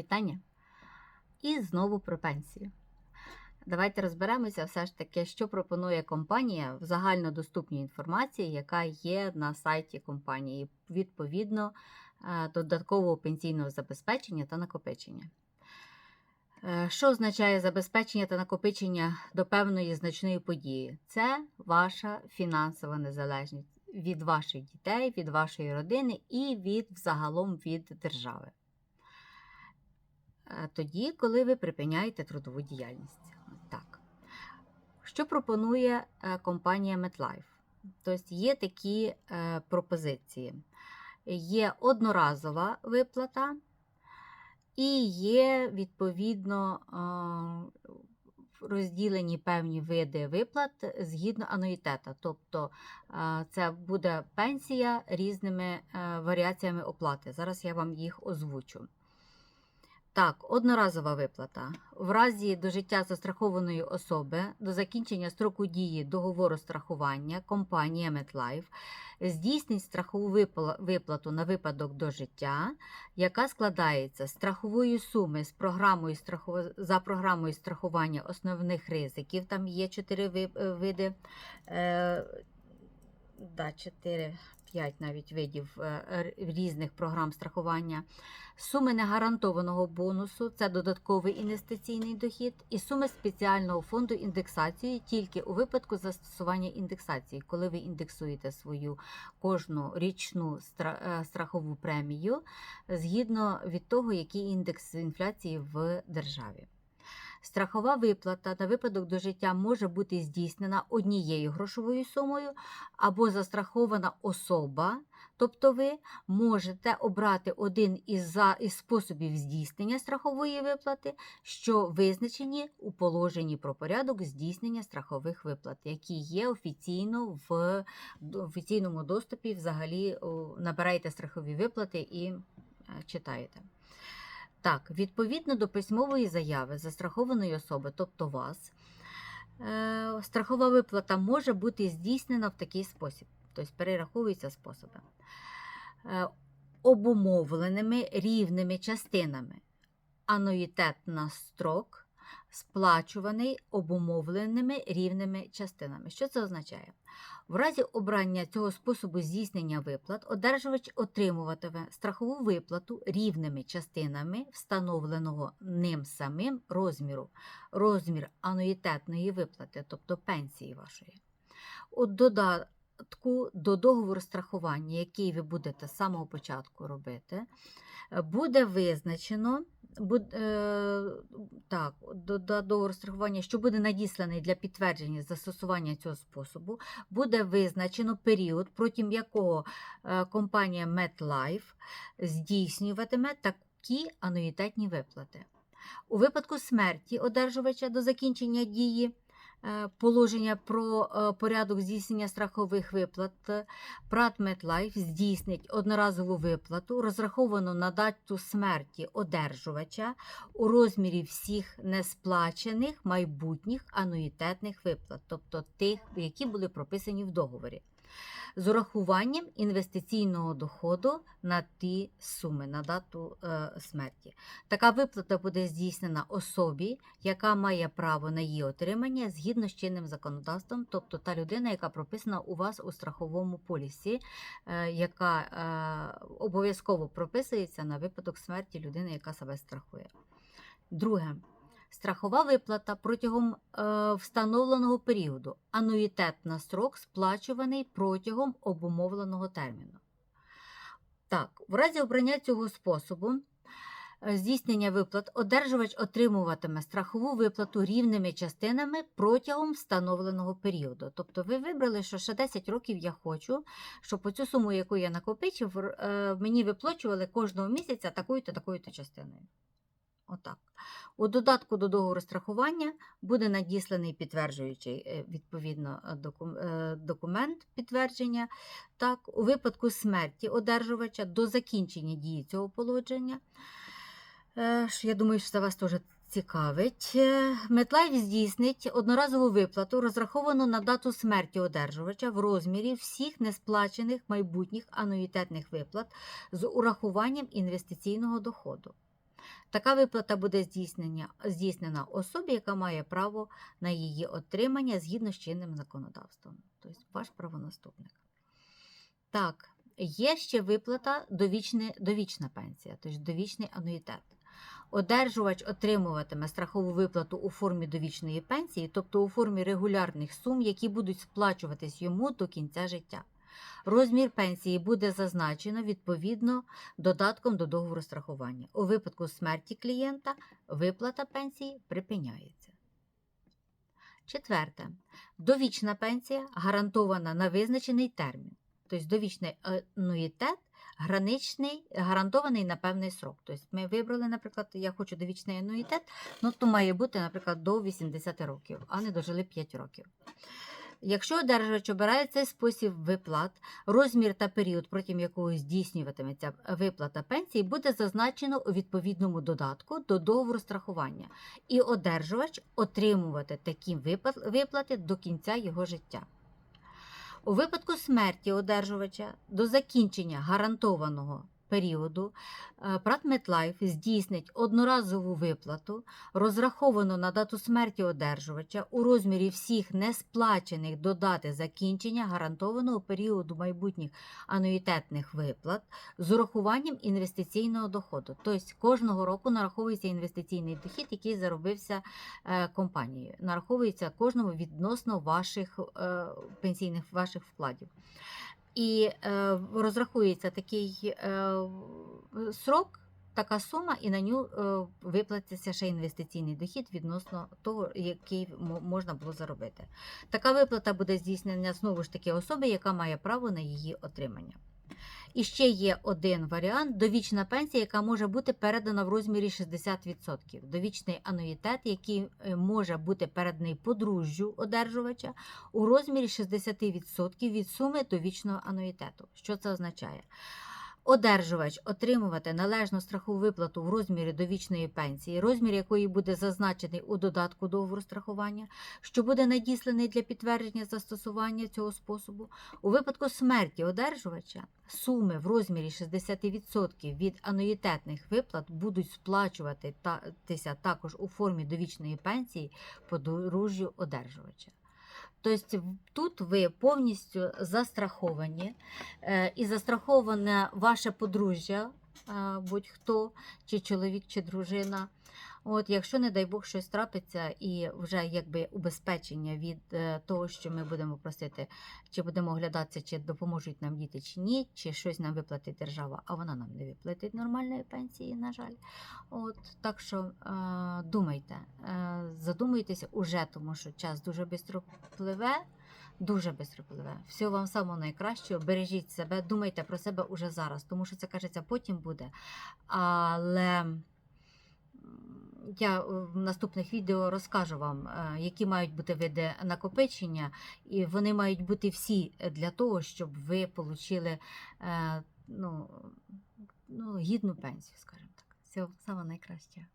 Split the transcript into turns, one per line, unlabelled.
Вітання! І знову про пенсію. Давайте розберемося все ж таки, що пропонує компанія в загальнодоступній інформації, яка є на сайті компанії, відповідно е, додаткового пенсійного забезпечення та накопичення. Е, Що означає забезпечення та накопичення до певної значної події? Це ваша фінансова незалежність від ваших дітей, від вашої родини і від взагалом від держави. Е, Тоді, коли ви припиняєте трудову діяльність. Так. Що пропонує е, компанія MetLife? Тобто є такі е, пропозиції. Є одноразова виплата, і є відповідно розділені певні види виплат згідно ануїтета. Тобто це буде пенсія різними варіаціями оплати. Зараз я вам їх озвучу. Так, одноразова виплата. В разі дожиття застрахованої особи до закінчення строку дії договору страхування компанія MetLife здійснить страхову виплату на випадок дожиття, яка складається з страхової суми з програмою за програмою страхування основних ризиків. Там є чотири ви- види. Е, да, 4, 5 навіть видів е, різних програм страхування, суми негарантованого бонусу це додатковий інвестиційний дохід, і суми спеціального фонду індексації тільки у випадку застосування індексації, коли ви індексуєте свою кожну річну е, страхову премію згідно від того, який індекс інфляції в державі. Страхова виплата на випадок дожиття може бути здійснена однією грошовою сумою або застрахована особа, тобто ви можете обрати один із, способів здійснення страхової виплати, що визначені у положенні про порядок здійснення страхових виплат, які є офіційно в офіційному доступі. Взагалі набираєте страхові виплати і е, читаєте. Так, відповідно до письмової заяви застрахованої особи, тобто вас, е, страхова виплата може бути здійснена в такий спосіб, тобто перераховуються способи. Е, обумовленими рівними частинами. Ануїтет на строк сплачуваний обумовленими рівними частинами. Що це означає? В разі обрання цього способу здійснення виплат одержувач отримуватиме страхову виплату рівними частинами встановленого ним самим розміру, розмір ануїтетної виплати, тобто пенсії вашої. У додатку до договору страхування, який ви будете з самого початку робити, буде визначено так, до, до договору страхування, що буде надісланий для підтвердження застосування цього способу, буде визначено період, протягом якого е, компанія MetLife здійснюватиме такі ануїтетні виплати. У випадку смерті одержувача до закінчення дії е, положення про е, порядок здійснення страхових виплат. Е, Прат MetLife здійснить одноразову виплату, розраховану на дату смерті одержувача у розмірі всіх несплачених майбутніх ануїтетних виплат, тобто тих, які були прописані в договорі, з урахуванням інвестиційного доходу на ті суми на дату е, смерті. Така виплата буде здійснена особі, яка має право на її отримання згідно з чинним законодавством, тобто та людина, яка прописана у вас у страховому полісі, е, яка е, обов'язково прописується на випадок смерті людини, яка себе страхує. Друге. Страхова виплата протягом е, встановленого періоду. Ануїтет на строк сплачуваний протягом обумовленого терміну. Так, в разі обрання цього способу е, здійснення виплат одержувач отримуватиме страхову виплату рівними частинами протягом встановленого періоду. Тобто ви вибрали, що ще 10 років я хочу, щоб оцю суму, яку я накопичив, е, мені виплачували кожного місяця такою-то такою-то частиною. Отак. У додатку до договору страхування буде надісланий підтверджуючий е, відповідно е, е, документ підтвердження. Так, у випадку смерті одержувача до закінчення дії цього положення. Я думаю, що це вас теж цікавить. MetLife здійснить одноразову виплату, розраховану на дату смерті одержувача в розмірі всіх несплачених майбутніх ануїтетних виплат з урахуванням інвестиційного доходу. Така виплата буде здійснена особі, яка має право на її отримання згідно з чинним законодавством, тобто ваш правонаступник. Так, є ще виплата довічне, довічна пенсія, тобто довічний ануїтет. Одержувач отримуватиме страхову виплату у формі довічної пенсії, тобто у формі регулярних сум, які будуть сплачуватись йому до кінця життя. Розмір пенсії буде зазначено відповідно додатком до договору страхування. У випадку смерті клієнта виплата пенсії припиняється. Четверте. Довічна пенсія гарантована на визначений термін. Тобто довічний ануїтет граничний, гарантований на певний срок. Тобто ми вибрали, наприклад, я хочу довічний ануїтет, ну то має бути, наприклад, до 80 років, а не дожили 5 років. Якщо одержувач обирає цей спосіб виплат, розмір та період, протягом якого здійснюватиметься виплата пенсії, буде зазначено у відповідному додатку до договору страхування, і одержувач отримувати такі виплати до кінця його життя. У випадку смерті одержувача до закінчення гарантованого періоду е, ПРАТ Метлайф здійснить одноразову виплату, розраховану на дату смерті одержувача у розмірі всіх несплачених до дати закінчення гарантованого періоду майбутніх ануїтетних виплат з урахуванням інвестиційного доходу. Тобто кожного року нараховується інвестиційний дохід, який заробився е, компанією. Нараховується кожному відносно ваших е, пенсійних ваших вкладів. І е, розрахується такий е, срок, така сума, і на ню е, виплатиться ще інвестиційний дохід відносно того, який можна було заробити. Така виплата буде здійснена знову ж таки особи, яка має право на її отримання. І ще є один варіант довічна пенсія, яка може бути передана в розмірі 60%. Довічний ануїтет, який е, може бути переданий подружжю одержувача у розмірі 60% від суми довічного ануїтету. Що це означає? Одержувач отримувати належну страхову виплату в розмірі довічної пенсії, розмір якої буде зазначений у додатку договору страхування, що буде надісланий для підтвердження застосування цього способу. У випадку смерті одержувача суми в розмірі 60% від ануїтетних виплат будуть сплачуватися також у формі довічної пенсії подружжю одержувача. Тобто тут ви повністю застраховані, і застраховане ваше подружжя, будь-хто, чи чоловік, чи дружина. От, якщо, не дай Бог, щось трапиться, і вже якби убезпечення від е, того, що ми будемо просити, чи будемо оглядатися, чи допоможуть нам діти, чи ні, чи щось нам виплатить держава, а вона нам не виплатить нормальної пенсії, на жаль. От, так що е, думайте, е, задумуйтеся уже, тому що час дуже швидко пливе. Дуже швидко пливе. Всього вам самого найкращого. Бережіть себе, думайте про себе уже зараз, тому що це кажеться потім буде. Але я в наступних відео розкажу вам, е, які мають бути види накопичення, і вони мають бути всі для того, щоб ви отримали ну, ну, гідну пенсію, скажімо так. Всього самого найкращого.